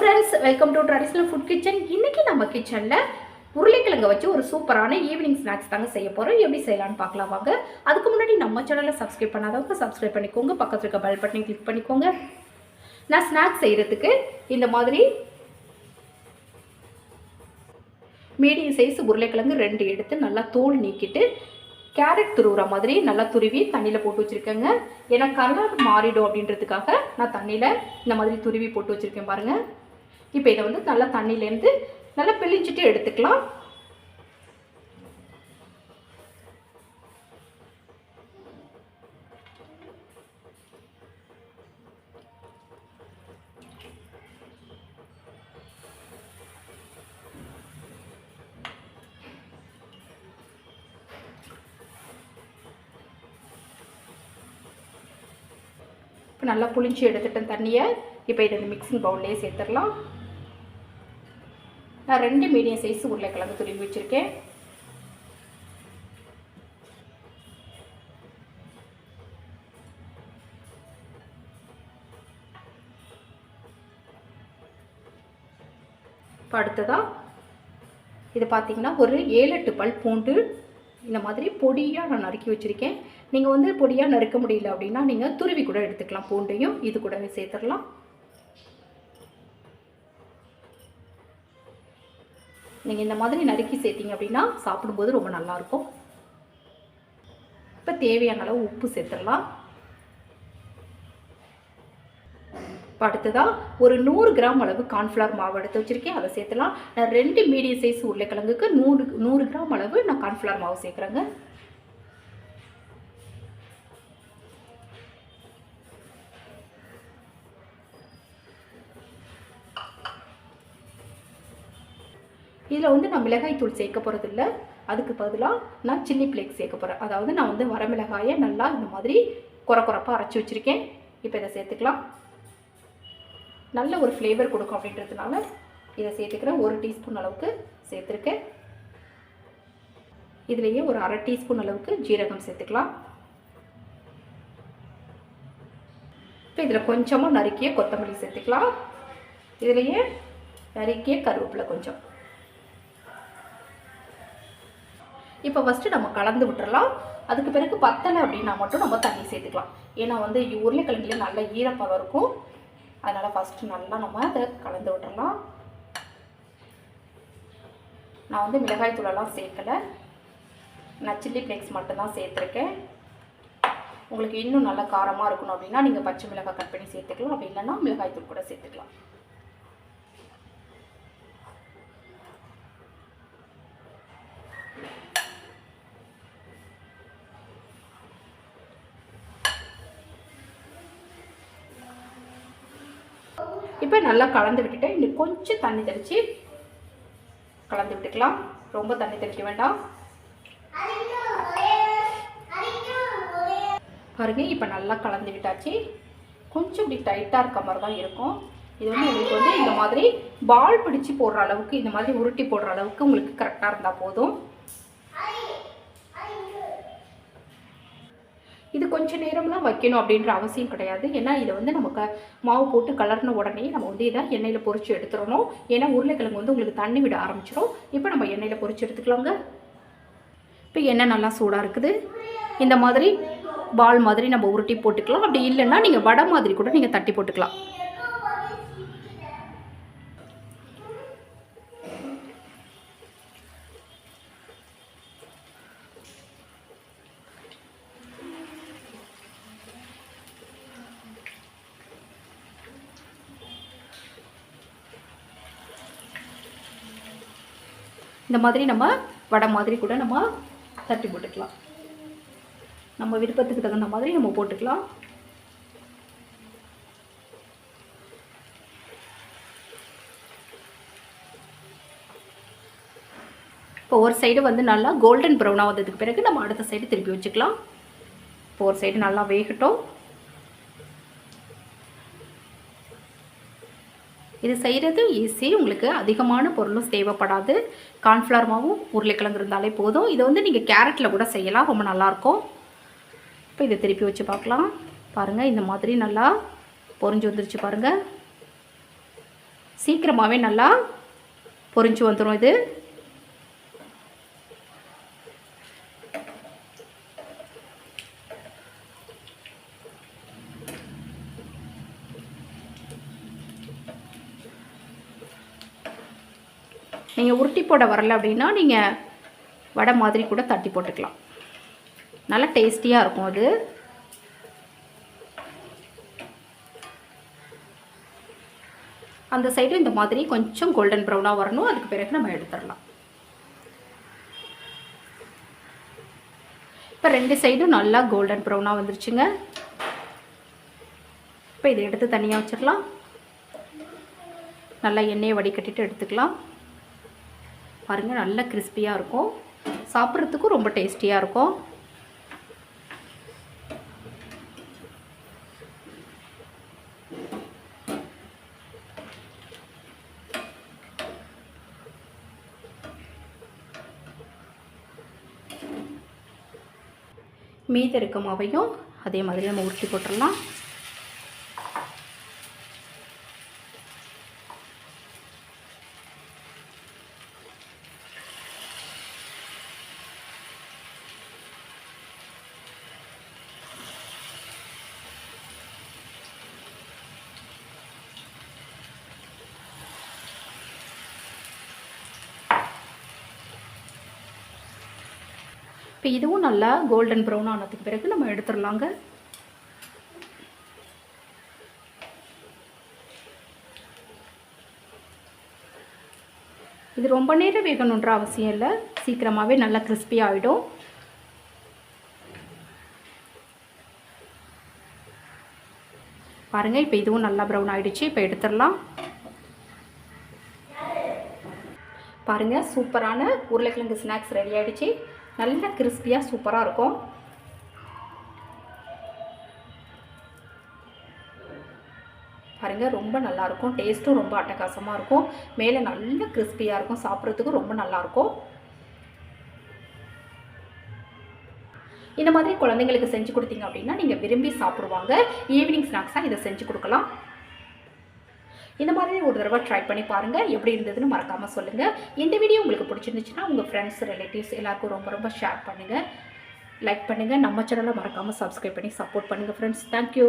Friends welcome to traditional food kitchen இன்னைக்கு நம்ம கிச்சனில் உருளைக்கிழங்க வச்சு ஒரு சூப்பரான ஈவினிங் ஸ்நாக்ஸ் தாங்க செய்ய போகிறோம் எப்படி செய்யலாம்னு பார்க்கலாம் வாங்க. அதுக்கு முன்னாடி நம்ம சேனலை சப்ஸ்கிரைப் பண்ணாதவங்க சப்ஸ்கிரைப் பண்ணிக்கோங்க. பக்கத்தில் இருக்க பெல் பட்டனை கிளிக் பண்ணிக்கோங்க. நான் ஸ்நாக்ஸ் செய்கிறதுக்கு இந்த மாதிரி மீடியம் சைஸ் உருளைக்கிழங்கு ரெண்டு எடுத்து நல்லா தோல் நீக்கிட்டு கேரட் துருவுற மாதிரி நல்லா துருவி தண்ணியில் போட்டு வச்சுருக்கேங்க. ஏன்னா கலர் மாறிடும் அப்படின்றதுக்காக நான் தண்ணியில் இந்த மாதிரி துருவி போட்டு வச்சுருக்கேன் பாருங்கள் இப்போ இதை வந்து நல்லா தண்ணியிலேருந்து நல்லா பிழிஞ்சிட்டு எடுத்துக்கலாம். இப்போ நல்லா புளிஞ்சு எடுத்துட்டேன் தண்ணியை இப்போ இதை மிக்சிங் பவுல்லையே சேர்த்துடலாம். நான் ரெண்டு மீடியம் சைஸ் உருளைக்கிழங்கு துருவி வச்சுருக்கேன். இப்போ அடுத்ததாக இது பார்த்தீங்கன்னா ஒரு ஏழு எட்டு பல் பூண்டு. இந்த மாதிரி பொடியாக நான் நறுக்கி வச்சுருக்கேன். நீங்கள் வந்து பொடியாக நறுக்க முடியல அப்படின்னா நீங்கள் துருவி கூட எடுத்துக்கலாம். பூண்டையும் இது கூடவே சேர்த்துடலாம். நீங்கள் இந்த மாதிரி நறுக்கி சேர்த்திங்க அப்படின்னா சாப்பிடும்போது ரொம்ப நல்லாயிருக்கும். இப்போ தேவையான அளவு உப்பு சேர்த்துடலாம். இப்போ அடுத்ததாக ஒரு நூறு கிராம் அளவு கார்ன்ஃப்ளவர் மாவு எடுத்து வச்சுருக்கேன். அதை சேர்த்துலாம் நான் ரெண்டு மீடியம் சைஸ் உருளைக்கிழங்குக்கு நூறு நூறு கிராம் அளவு நான் கார்ன்ஃப்ளவர் மாவு சேர்க்குறேங்க. இதில் வந்து நான் மிளகாய்த்தூள் சேர்க்க போகிறதில்ல அதுக்கு பதிலாக நான் சில்லி ஃப்ளேக்ஸ் சேர்க்க போகிறேன் அதாவது நான் வந்து வரமிளகாயை நல்லா இந்த மாதிரி குறை குறைப்பாக அரைச்சி வச்சுருக்கேன். இப்போ இதை சேர்த்துக்கலாம். நல்ல ஒரு ஃப்ளேவர் கொடுக்கும் அப்படின்றதுனால இதை சேர்த்துக்கிறேன். ஒரு டீஸ்பூன் அளவுக்கு சேர்த்துருக்கேன். இதுலேயே ஒரு அரை டீஸ்பூன் அளவுக்கு ஜீரகம் சேர்த்துக்கலாம். இப்போ இதில் கொஞ்சமாக நறுக்கிய கொத்தமல்லி சேர்த்துக்கலாம். இதுலேயே நறுக்கிய கருவேப்பிலை கொஞ்சம். இப்போ ஃபஸ்ட்டு நம்ம கலந்து விட்டுறலாம். அதுக்கு பிறகு பத்தலை அப்படின்னா மட்டும் நம்ம தண்ணி சேர்த்துக்கலாம். ஏன்னா வந்து உருளைக்கிழங்குல நல்ல ஈரப்பதம் இருக்கும். அதனால் ஃபஸ்ட்டு நல்லா நம்ம அதை கலந்து விட்டுறலாம். நான் வந்து மிளகாய் தூளெல்லாம் சேர்க்கலை. நான் சில்லி ஃப்ளேக்ஸ் மட்டும்தான் சேர்த்துருக்கேன். உங்களுக்கு இன்னும் நல்லா காரமாக இருக்கணும் அப்படின்னா நீங்கள் பச்சை மிளகாய் கட் பண்ணி சேர்த்துக்கலாம். அப்படி இல்லைன்னா மிளகாய் தூள் கூட சேர்த்துக்கலாம். இப்போ நல்லா கலந்து விட்டுட்டு இன்னும் கொஞ்சம் தண்ணி தெளித்து கலந்து விட்டுக்கலாம். ரொம்ப தண்ணி தெளிக்க வேண்டாம். பாருங்க இப்போ நல்லா கலந்து விட்டாச்சு. கொஞ்சம் இப்படி டைட்டாக இருக்க மாதிரி தான் இருக்கும். இது வந்து உங்களுக்கு வந்து இந்த மாதிரி பால் பிடிச்சி போடுற அளவுக்கு இந்த மாதிரி உருட்டி போடுற அளவுக்கு உங்களுக்கு கரெக்டாக இருந்தால் போதும். இது கொஞ்சம் நேரம்லாம் வைக்கணும் அப்படின்ற அவசியம் கிடையாது. ஏன்னா இதை வந்து நமக்கு மாவு போட்டு கலர்ன உடனே நம்ம வந்து இதை எண்ணெயில் பொறிச்சு எடுத்துடணும். ஏன்னா உருளைக்கிழங்கு வந்து உங்களுக்கு தண்ணி விட ஆரம்பிச்சிடும். இப்போ நம்ம எண்ணெயில் பொறிச்சு எடுத்துக்கலாங்க. இப்போ எண்ணெய் நல்லா சூடாக இருக்குது. இந்த மாதிரி பால் மாதிரி நம்ம உருட்டி போட்டுக்கலாம். அப்படி இல்லைன்னா நீங்கள் வடை மாதிரி கூட நீங்கள் தட்டி போட்டுக்கலாம். இந்த மாதிரி நம்ம வடை மாதிரி கூட நம்ம தட்டி போட்டுக்கலாம். நம்ம விருப்பத்துக்கு தகுந்த மாதிரி நம்ம போட்டுக்கலாம். இப்போ ஒரு சைடு வந்து நல்லா கோல்டன் ப்ரௌனாக வந்ததுக்கு பிறகு நம்ம அடுத்த சைடு திருப்பி வச்சுக்கலாம். இப்போ ஒரு சைடு நல்லா வேகட்டும். இது செய்கிறது ஈஸி. உங்களுக்கு அதிகமான பொருளும் தேவைப்படாது. கார்ன்ஃப்ளவர் மாவும் உருளைக்கிழங்கு இருந்தாலே போதும். இதை வந்து நீங்கள் கேரட்டில் கூட செய்யலாம். ரொம்ப நல்லாயிருக்கும். இப்போ இதை திருப்பி வச்சு பார்க்கலாம். பாருங்கள் இந்த மாதிரி நல்லா பொரிஞ்சு வந்துருச்சு பாருங்கள் சீக்கிரமாகவே நல்லா பொரிஞ்சு வந்துடும் இது. நீங்கள் உருட்டி போட வரல அப்படின்னா நீங்கள் வடை மாதிரி கூட தட்டி போட்டுக்கலாம். நல்லா டேஸ்டியாக இருக்கும் அது. அந்த சைடு இந்த மாதிரி கொஞ்சம் கோல்டன் ப்ரௌனாக வரணும். அதுக்கு பிறகு நம்ம எடுத்துடலாம். இப்போ ரெண்டு சைடும் நல்லா கோல்டன் ப்ரௌனாக வந்துருச்சுங்க. இப்போ இதை எடுத்து தனியாக வச்சிடலாம். நல்லா எண்ணெயை வடிகட்டிட்டு எடுத்துக்கலாம். பாருங்கள் நல்லா கிறிஸ்பியாக இருக்கும். சாப்பிட்றதுக்கும் ரொம்ப டேஸ்டியாக இருக்கும். மீதி இருக்க மாவையும் அதே மாதிரி நம்ம உருட்டி போட்டுடலாம். இப்போ இதுவும் நல்லா கோல்டன் ப்ரௌன் ஆனதுக்கு பிறகு நம்ம எடுத்துடலாங்க. இது ரொம்ப நேரம் வேகணுன்ற அவசியம் இல்லை. சீக்கிரமாகவே நல்லா கிறிஸ்பி ஆகிடும் பாருங்கள் இப்போ இதுவும் நல்லா ப்ரௌன் ஆகிடுச்சு இப்போ எடுத்துடலாம். பாருங்கள் சூப்பரான உருளைக்கிழங்கு ஸ்நாக்ஸ் ரெடி ஆகிடுச்சு நல்ல கிறிஸ்பியாக சூப்பராக இருக்கும். பாருங்கள் ரொம்ப நல்லாயிருக்கும் டேஸ்ட்டும் ரொம்ப அட்டகாசமாக இருக்கும். மேலே நல்ல கிறிஸ்பியாக இருக்கும். சாப்பிட்றதுக்கும் ரொம்ப நல்லாயிருக்கும் இந்த மாதிரி குழந்தைங்களுக்கு செஞ்சு கொடுத்தீங்க அப்படின்னா நீங்கள் விரும்பி சாப்பிடுவாங்க. ஈவினிங் ஸ்நாக்ஸாக இதை செஞ்சு கொடுக்கலாம். இந்த மாதிரி ஒரு தடவை ட்ரை பண்ணி பாருங்கள் எப்படி இருந்ததுன்னு மறக்காமல் சொல்லுங்கள் இந்த வீடியோ உங்களுக்கு பிடிச்சிருந்துச்சுன்னா உங்கள் ஃப்ரெண்ட்ஸ் ரிலேட்டிவ்ஸ் எல்லாருக்கும் ரொம்ப ரொம்ப ஷேர் பண்ணுங்கள் லைக் பண்ணுங்கள் நம்ம சேனலை மறக்காமல் சப்ஸ்கிரைப் பண்ணி சப்போர்ட் பண்ணுங்கள் ஃப்ரெண்ட்ஸ் தேங்க்யூ